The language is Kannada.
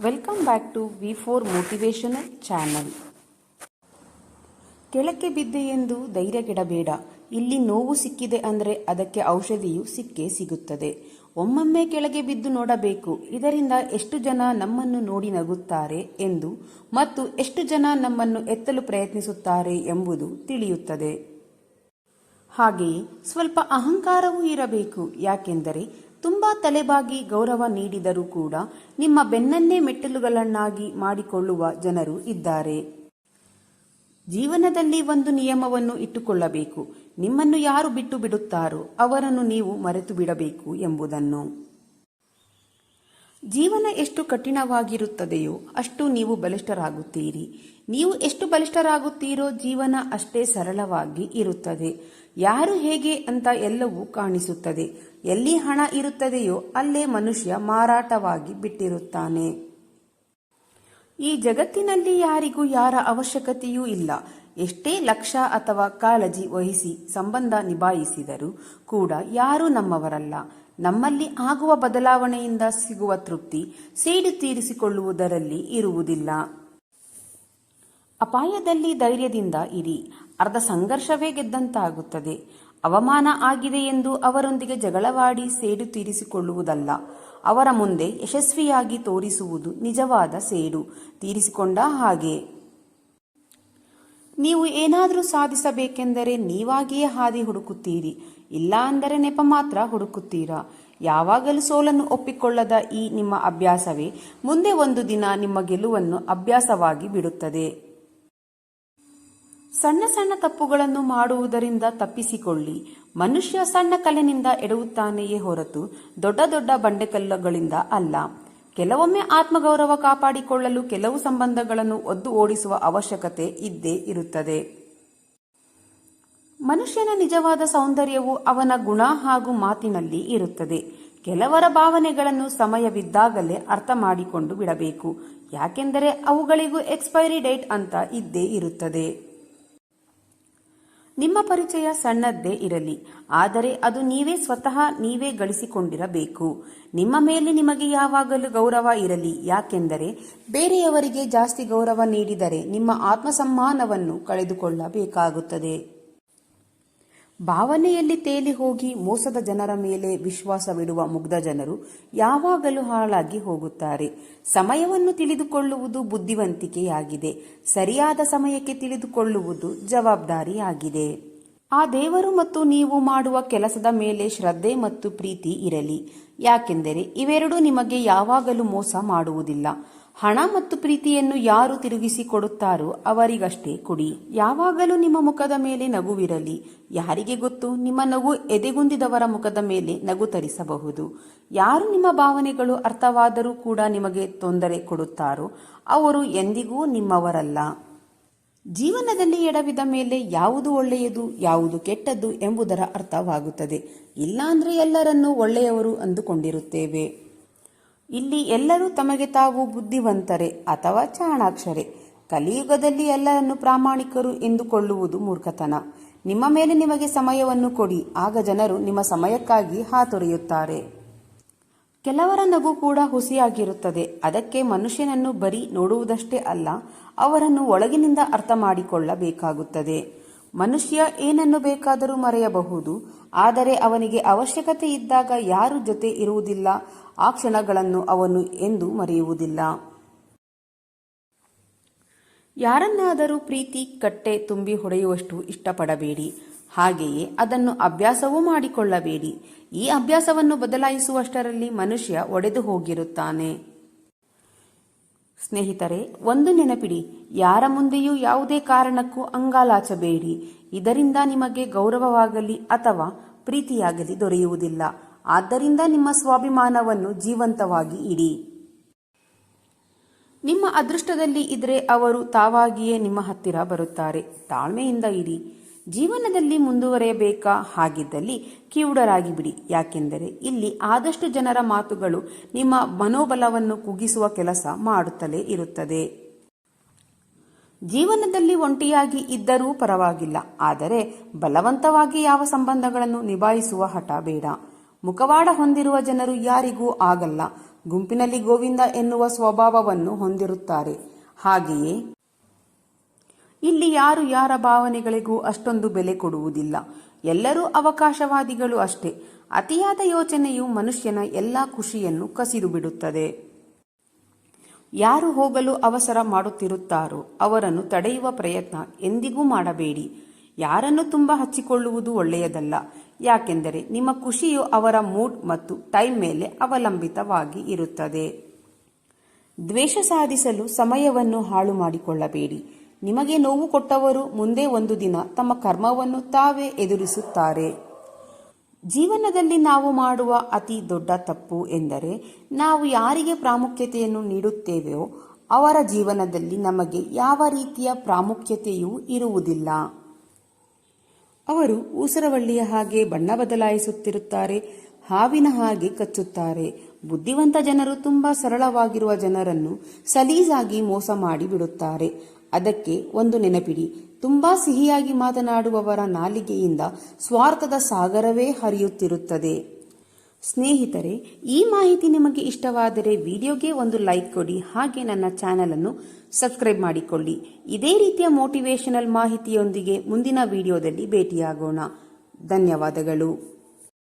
Welcome back to V four motivational channel ಕೆಳಕ್ಕೆ ಬಿದ್ದೆ ಎಂದು ಧೈರ್ಯಗೆಡಬೇಡ ಇಲ್ಲಿ ನೋವು ಸಿಕ್ಕಿದೆ ಅಂದರೆ ಅದಕ್ಕೆ ಔಷಧಿಯು ಸಿಕ್ಕೇ ಸಿಗುತ್ತದೆ. ಒಮ್ಮೊಮ್ಮೆ ಕೆಳಗೆ ಬಿದ್ದು ನೋಡಬೇಕು. ಇದರಿಂದ ಎಷ್ಟು ಜನ ನಮ್ಮನ್ನು ನೋಡಿ ನಗುತ್ತಾರೆ ಎಂದು ಮತ್ತು ಎಷ್ಟು ಜನ ನಮ್ಮನ್ನು ಎತ್ತಲು ಪ್ರಯತ್ನಿಸುತ್ತಾರೆ ಎಂಬುದು ತಿಳಿಯುತ್ತದೆ. ಹಾಗೆಯೇ ಸ್ವಲ್ಪ ಅಹಂಕಾರವೂ ಇರಬೇಕು. ಯಾಕೆಂದರೆ ತುಂಬಾ ತಲೆಬಾಗಿ ಗೌರವ ನೀಡಿದರೂ ಕೂಡ ನಿಮ್ಮ ಬೆನ್ನನ್ನೇ ಮೆಟ್ಟಿಲುಗಳನ್ನಾಗಿ ಮಾಡಿಕೊಳ್ಳುವ ಜನರು ಇದ್ದಾರೆ. ಜೀವನದಲ್ಲಿ ಒಂದು ನಿಯಮವನ್ನು ಇಟ್ಟುಕೊಳ್ಳಬೇಕು. ನಿಮ್ಮನ್ನು ಯಾರು ಬಿಟ್ಟು ಬಿಡುತ್ತಾರೋ ಅವರನ್ನು ನೀವು ಮರೆತು ಬಿಡಬೇಕು ಎಂಬುದನ್ನು. ಜೀವನ ಎಷ್ಟು ಕಠಿಣವಾಗಿರುತ್ತದೆಯೋ ಅಷ್ಟು ನೀವು ಬಲಿಷ್ಠರಾಗುತ್ತೀರಿ. ನೀವು ಎಷ್ಟು ಬಲಿಷ್ಠರಾಗುತ್ತೀರೋ ಜೀವನ ಅಷ್ಟೇ ಸರಳವಾಗಿ ಇರುತ್ತದೆ. ಯಾರು ಹೇಗೆ ಅಂತ ಎಲ್ಲವೂ ಕಾಣಿಸುತ್ತದೆ. ಎಲ್ಲಿ ಹಣ ಇರುತ್ತದೆಯೋ ಅಲ್ಲೇ ಮನುಷ್ಯ ಮಾರಾಟವಾಗಿ ಬಿಟ್ಟಿರುತ್ತಾನೆ. ಈ ಜಗತ್ತಿನಲ್ಲಿ ಯಾರಿಗೂ ಯಾರ ಅವಶ್ಯಕತೆಯೂ ಇಲ್ಲ. ಎಷ್ಟೇ ಲಕ್ಷ ಅಥವಾ ಕಾಳಜಿ ವಹಿಸಿ ಸಂಬಂಧ ನಿಭಾಯಿಸಿದರೂ ಕೂಡ ಯಾರೂ ನಮ್ಮವರಲ್ಲ. ನಮ್ಮಲ್ಲಿ ಆಗುವ ಬದಲಾವಣೆಯಿಂದ ಸಿಗುವ ತೃಪ್ತಿ ಸೇಡು ತೀರಿಸಿಕೊಳ್ಳುವುದರಲ್ಲಿ ಇರುವುದಿಲ್ಲ. ಅಪಾಯದಲ್ಲಿ ಧೈರ್ಯದಿಂದ ಇರಿ. ಅರ್ಧ ಸಂಘರ್ಷವೇ ಗೆದ್ದಂತಾಗುತ್ತದೆ. ಅವಮಾನ ಆಗಿದೆ ಎಂದು ಅವರೊಂದಿಗೆ ಜಗಳವಾಡಿ ಸೇಡು ತೀರಿಸಿಕೊಳ್ಳುವುದಲ್ಲ. ಅವರ ಮುಂದೆ ಯಶಸ್ವಿಯಾಗಿ ತೋರಿಸುವುದು ನಿಜವಾದ ಸೇಡು. ತೀರಿಸಿಕೊಂಡ ಹಾಗೆ. ನೀವು ಏನಾದರೂ ಸಾಧಿಸಬೇಕೆಂದರೆ ನೀವಾಗಿಯೇ ಹಾದಿ ಹುಡುಕುತ್ತೀರಿ, ಇಲ್ಲ ಅಂದರೆ ನೆಪ ಮಾತ್ರ ಹುಡುಕುತ್ತೀರಾ? ಯಾವಾಗಲೂ ಸೋಲನ್ನು ಒಪ್ಪಿಕೊಳ್ಳದ ಈ ನಿಮ್ಮ ಅಭ್ಯಾಸವೇ? ಮುಂದೆ ಒಂದು ದಿನ ನಿಮ್ಮ ಗೆಲುವನ್ನು ಅಭ್ಯಾಸವಾಗಿ ಬಿಡುತ್ತದೆ. ಸಣ್ಣ ಸಣ್ಣ ತಪ್ಪುಗಳನ್ನು ಮಾಡುವುದರಿಂದ ತಪ್ಪಿಸಿಕೊಳ್ಳಿ. ಮನುಷ್ಯ ಸಣ್ಣ ಕಲೆನಿಂದ ಎಡವುತ್ತಾನೆಯೇ ಹೊರತು ದೊಡ್ಡ ದೊಡ್ಡ ಬಂಡೆಕಲ್ಲುಗಳಿಂದ ಅಲ್ಲ. ಕೆಲವೊಮ್ಮೆ ಆತ್ಮಗೌರವ ಕಾಪಾಡಿಕೊಳ್ಳಲು ಕೆಲವು ಸಂಬಂಧಗಳನ್ನು ಒದ್ದು ಓಡಿಸುವ ಅವಶ್ಯಕತೆ ಇದ್ದೇ ಇರುತ್ತದೆ. ಮನುಷ್ಯನ ನಿಜವಾದ ಸೌಂದರ್ಯವು ಅವನ ಗುಣ ಹಾಗೂ ಮಾತಿನಲ್ಲಿ ಇರುತ್ತದೆ. ಕೆಲವರ ಭಾವನೆಗಳನ್ನು ಸಮಯವಿದ್ದಾಗಲೇ ಅರ್ಥ ಮಾಡಿಕೊಂಡು ಬಿಡಬೇಕು. ಯಾಕೆಂದರೆ ಅವುಗಳಿಗೂ ಎಕ್ಸ್ಪೈರಿ ಡೇಟ್ ಅಂತ ಇದ್ದೇ ಇರುತ್ತದೆ. ನಿಮ್ಮ ಪರಿಚಯ ಸಣ್ಣದ್ದೇ ಇರಲಿ, ಆದರೆ ಅದು ನೀವೇ ಸ್ವತಃ ನೀವೇ ಗಳಿಸಿಕೊಂಡಿರಬೇಕು. ನಿಮ್ಮ ಮೇಲೆ ನಿಮಗೆ ಯಾವಾಗಲೂ ಗೌರವ ಇರಲಿ, ಯಾಕೆಂದರೆ ಬೇರೆಯವರಿಗೆ ಜಾಸ್ತಿ ಗೌರವ ನೀಡಿದರೆ ನಿಮ್ಮ ಆತ್ಮಸಮ್ಮಾನವನ್ನು ಕಳೆದುಕೊಳ್ಳಬೇಕಾಗುತ್ತದೆ. ಭಾವನೆಯಲ್ಲಿ ತೇಲಿ ಹೋಗಿ ಮೋಸದ ಜನರ ಮೇಲೆ ವಿಶ್ವಾಸವಿಡುವ ಮುಗ್ಧ ಜನರು ಯಾವಾಗಲೂ ಹಾಳಾಗಿ ಹೋಗುತ್ತಾರೆ. ಸಮಯವನ್ನು ತಿಳಿದುಕೊಳ್ಳುವುದು ಬುದ್ಧಿವಂತಿಕೆಯಾಗಿದೆ. ಸರಿಯಾದ ಸಮಯಕ್ಕೆ ತಿಳಿದುಕೊಳ್ಳುವುದು ಜವಾಬ್ದಾರಿಯಾಗಿದೆ. ಆ ದೇವರು ಮತ್ತು ನೀವು ಮಾಡುವ ಕೆಲಸದ ಮೇಲೆ ಶ್ರದ್ಧೆ ಮತ್ತು ಪ್ರೀತಿ ಇರಲಿ. ಯಾಕೆಂದರೆ ಇವೆರಡೂ ನಿಮಗೆ ಯಾವಾಗಲೂ ಮೋಸ ಮಾಡುವುದಿಲ್ಲ. ಹಣ ಮತ್ತು ಪ್ರೀತಿಯನ್ನು ಯಾರು ತಿರುಗಿಸಿ ಕೊಡುತ್ತಾರೋ ಅವರಿಗಷ್ಟೇ ಕೊಡಿ. ಯಾವಾಗಲೂ ನಿಮ್ಮ ಮುಖದ ಮೇಲೆ ನಗುವಿರಲಿ. ಯಾರಿಗೆ ಗೊತ್ತು? ನಿಮ್ಮ ನಗು ಎದೆಗುಂದಿದವರ ಮುಖದ ಮೇಲೆ ನಗು ತರಿಸಬಹುದು. ಯಾರು ನಿಮ್ಮ ಭಾವನೆಗಳು ಅರ್ಥವಾದರೂ ಕೂಡ ನಿಮಗೆ ತೊಂದರೆ ಕೊಡುತ್ತಾರೋ, ಅವರು ಎಂದಿಗೂ ನಿಮ್ಮವರಲ್ಲ. ಜೀವನದಲ್ಲಿ ಎಡವಿದ ಮೇಲೆ ಯಾವುದು ಒಳ್ಳೆಯದು, ಯಾವುದು ಕೆಟ್ಟದ್ದು ಎಂಬುದರ ಅರ್ಥವಾಗುತ್ತದೆ. ಇಲ್ಲಾಂದ್ರೆ ಎಲ್ಲರನ್ನೂ ಒಳ್ಳೆಯವರು ಅಂದುಕೊಂಡಿರುತ್ತೇವೆ. ಇಲ್ಲಿ ಎಲ್ಲರೂ ತಮಗೆ ತಾವು ಬುದ್ಧಿವಂತರೆ ಅಥವಾ ಚಾಣಾಕ್ಷರೆ. ಕಲಿಯುಗದಲ್ಲಿ ಎಲ್ಲರನ್ನು ಪ್ರಾಮಾಣಿಕರು ಎಂದುಕೊಳ್ಳುವುದು ಮೂರ್ಖತನ. ನಿಮ್ಮ ಮೇಲೆ ನಿಮಗೆ ಸಮಯವನ್ನು ಕೊಡಿ, ಆಗ ಜನರು ನಿಮ್ಮ ಸಮಯಕ್ಕಾಗಿ ಹಾತೊರೆಯುತ್ತಾರೆ. ಕೆಲವರ ನಗು ಕೂಡ ಹುಸಿಯಾಗಿರುತ್ತದೆ. ಅದಕ್ಕೆ ಮನುಷ್ಯನನ್ನು ಬರೀ ನೋಡುವುದಷ್ಟೇ ಅಲ್ಲ, ಅವರನ್ನು ಒಳಗಿನಿಂದ ಅರ್ಥ ಮಾಡಿಕೊಳ್ಳಬೇಕಾಗುತ್ತದೆ. ಮನುಷ್ಯ ಏನನ್ನು ಬೇಕಾದರೂ ಮರೆಯಬಹುದು, ಆದರೆ ಅವನಿಗೆ ಅವಶ್ಯಕತೆ ಇದ್ದಾಗ ಯಾರು ಜೊತೆ ಇರುವುದಿಲ್ಲ, ಆ ಕ್ಷಣಗಳನ್ನು ಅವನು ಎಂದು ಮರೆಯುವುದಿಲ್ಲ. ಯಾರನ್ನಾದರೂ ಪ್ರೀತಿ, ಕಟ್ಟೆ ತುಂಬಿ ಹೊಡೆಯುವಷ್ಟು ಇಷ್ಟಪಡಬೇಡಿ. ಹಾಗೆಯೇ ಅದನ್ನು ಅಭ್ಯಾಸವೂ ಮಾಡಿಕೊಳ್ಳಬೇಡಿ. ಈ ಅಭ್ಯಾಸವನ್ನು ಬದಲಾಯಿಸುವಷ್ಟರಲ್ಲಿ ಮನುಷ್ಯ ಒಡೆದು ಹೋಗಿರುತ್ತಾನೆ. ಸ್ನೇಹಿತರೆ, ಒಂದು ನೆನಪಿಡಿ, ಯಾರ ಮುಂದೆಯೂ ಯಾವುದೇ ಕಾರಣಕ್ಕೂ ಅಂಗಾಲಾಚಬೇಡಿ. ಇದರಿಂದ ನಿಮಗೆ ಗೌರವವಾಗಲಿ ಅಥವಾ ಪ್ರೀತಿಯಾಗಲಿ ದೊರೆಯುವುದಿಲ್ಲ. ಆದ್ದರಿಂದ ನಿಮ್ಮ ಸ್ವಾಭಿಮಾನವನ್ನು ಜೀವಂತವಾಗಿ ಇಡಿ. ನಿಮ್ಮ ಅದೃಷ್ಟದಲ್ಲಿ ಇದ್ರೆ ಅವರು ತಾವಾಗಿಯೇ ನಿಮ್ಮ ಹತ್ತಿರ ಬರುತ್ತಾರೆ. ತಾಳ್ಮೆಯಿಂದ ಇರಿ ಜೀವನದಲ್ಲಿ ಮುಂದುವರೆಯಬೇಕಾ ಹಾಗಿದ್ದಲ್ಲಿ ಕಿವುಡರಾಗಿ ಬಿಡಿ ಯಾಕೆಂದರೆ ಇಲ್ಲಿ ಆದಷ್ಟು ಜನರ ಮಾತುಗಳು ನಿಮ್ಮ ಮನೋಬಲವನ್ನು ಕುಗ್ಗಿಸುವ ಕೆಲಸ ಮಾಡುತ್ತಲೇ ಇರುತ್ತದೆ. ಜೀವನದಲ್ಲಿ ಒಂಟಿಯಾಗಿ ಇದ್ದರೂ ಪರವಾಗಿಲ್ಲ. ಆದರೆ ಬಲವಂತವಾಗಿ ಯಾವ ಸಂಬಂಧಗಳನ್ನು ನಿಭಾಯಿಸುವ ಹಠ ಬೇಡ. ಮುಖವಾಡ ಹೊಂದಿರುವ ಜನರು ಯಾರಿಗೂ ಆಗಲ್ಲ. ಗುಂಪಿನಲ್ಲಿ ಗೋವಿಂದ ಎನ್ನುವ ಸ್ವಭಾವವನ್ನು ಹೊಂದಿರುತ್ತಾರೆ. ಹಾಗೆಯೇ ಇಲ್ಲಿ ಯಾರು ಯಾರ ಭಾವನೆಗಳಿಗೂ ಅಷ್ಟೊಂದು ಬೆಲೆ ಕೊಡುವುದಿಲ್ಲ. ಎಲ್ಲರೂ ಅವಕಾಶವಾದಿಗಳು ಅಷ್ಟೇ. ಅತಿಯಾದ ಯೋಚನೆಯು ಮನುಷ್ಯನ ಎಲ್ಲ ಖುಷಿಯನ್ನು ಕಸಿದು ಬಿಡುತ್ತದೆ. ಯಾರು ಹೋಗಲು ಅವಸರ ಮಾಡುತ್ತಿರುತ್ತಾರೋ ಅವರನ್ನು ತಡೆಯುವ ಪ್ರಯತ್ನ ಎಂದಿಗೂ ಮಾಡಬೇಡಿ. ಯಾರನ್ನು ತುಂಬಾ ಹಚ್ಚಿಕೊಳ್ಳುವುದು ಒಳ್ಳೆಯದಲ್ಲ. ಯಾಕೆಂದರೆ ನಿಮ್ಮ ಖುಷಿಯು ಅವರ ಮೂಡ್ ಮತ್ತು ಟೈಮ್ ಮೇಲೆ ಅವಲಂಬಿತವಾಗಿ ಇರುತ್ತದೆ. ದ್ವೇಷ ಸಾಧಿಸಲು ಸಮಯವನ್ನು ಹಾಳು ಮಾಡಿಕೊಳ್ಳಬೇಡಿ ನಿಮಗೆ ನೋವು ಕೊಟ್ಟವರು ಮುಂದೆ ಒಂದು ದಿನ ತಮ್ಮ ಕರ್ಮವನ್ನು ತಾವೇ ಎದುರಿಸುತ್ತಾರೆ. ಜೀವನದಲ್ಲಿ ನಾವು ಮಾಡುವ ಅತಿ ದೊಡ್ಡ ತಪ್ಪು ಎಂದರೆ ನಾವು ಯಾರಿಗೆ ಪ್ರಾಮುಖ್ಯತೆಯನ್ನು ನೀಡುತ್ತೇವೆಯೋ ಅವರ ಜೀವನದಲ್ಲಿ ನಮಗೆ ಯಾವ ರೀತಿಯ ಪ್ರಾಮುಖ್ಯತೆಯೂ ಇರುವುದಿಲ್ಲ. ಅವರು ಊಸರವಳ್ಳಿಯ ಹಾಗೆ ಬಣ್ಣ ಬದಲಾಯಿಸುತ್ತಿರುತ್ತಾರೆ, ಹಾವಿನ ಹಾಗೆ ಕಚ್ಚುತ್ತಾರೆ. ಬುದ್ಧಿವಂತ ಜನರು ತುಂಬಾ ಸರಳವಾಗಿರುವ ಜನರನ್ನು ಸಲೀಸಾಗಿ ಮೋಸ ಮಾಡಿ ಬಿಡುತ್ತಾರೆ ಅದಕ್ಕೆ ಒಂದು ನೆನಪಿಡಿ. ತುಂಬಾ ಸಿಹಿಯಾಗಿ ಮಾತನಾಡುವವರ ನಾಲಿಗೆಯಿಂದ ಸ್ವಾರ್ಥದ ಸಾಗರವೇ ಹರಿಯುತ್ತಿರುತ್ತದೆ. ಸ್ನೇಹಿತರೆ, ಈ ಮಾಹಿತಿ ನಿಮಗೆ ಇಷ್ಟವಾದರೆ ವಿಡಿಯೋಗೆ ಒಂದು ಲೈಕ್ ಕೊಡಿ. ಹಾಗೆ ನನ್ನ ಚಾನೆಲ್ ಅನ್ನು ಸಬ್ಸ್ಕ್ರೈಬ್ ಮಾಡಿಕೊಳ್ಳಿ. ಇದೇ ರೀತಿಯ ಮೋಟಿವೇಶನಲ್ ಮಾಹಿತಿಯೊಂದಿಗೆ ಮುಂದಿನ ವಿಡಿಯೋದಲ್ಲಿ ಭೇಟಿಯಾಗೋಣ. ಧನ್ಯವಾದಗಳು.